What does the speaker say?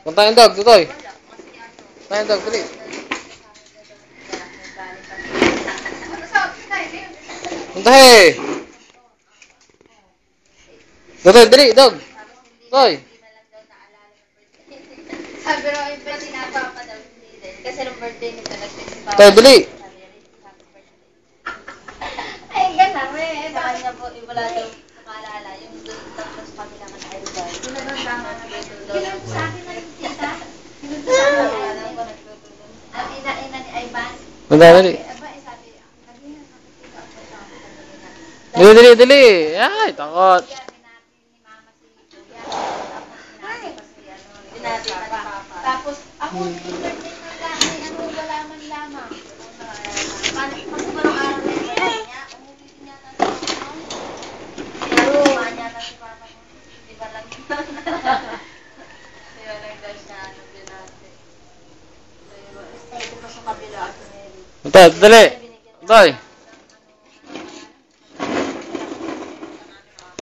Punta yung dog, tutoy. Punta yung dog, dali. Punta eh. Tutoy, dali, dog. Tutoy. Sabi raw, yung pa sinapapa daw. Kasi nung birthday nito, nag-text si Papa. Tutoy, dali. Ay, ganun eh. Sa kanya po, wala daw nakaalala. Yung tapos sa sabi niya. Dali, dali, dali. Ay, takot. Tapos pinati Punta, dali. Tutoy.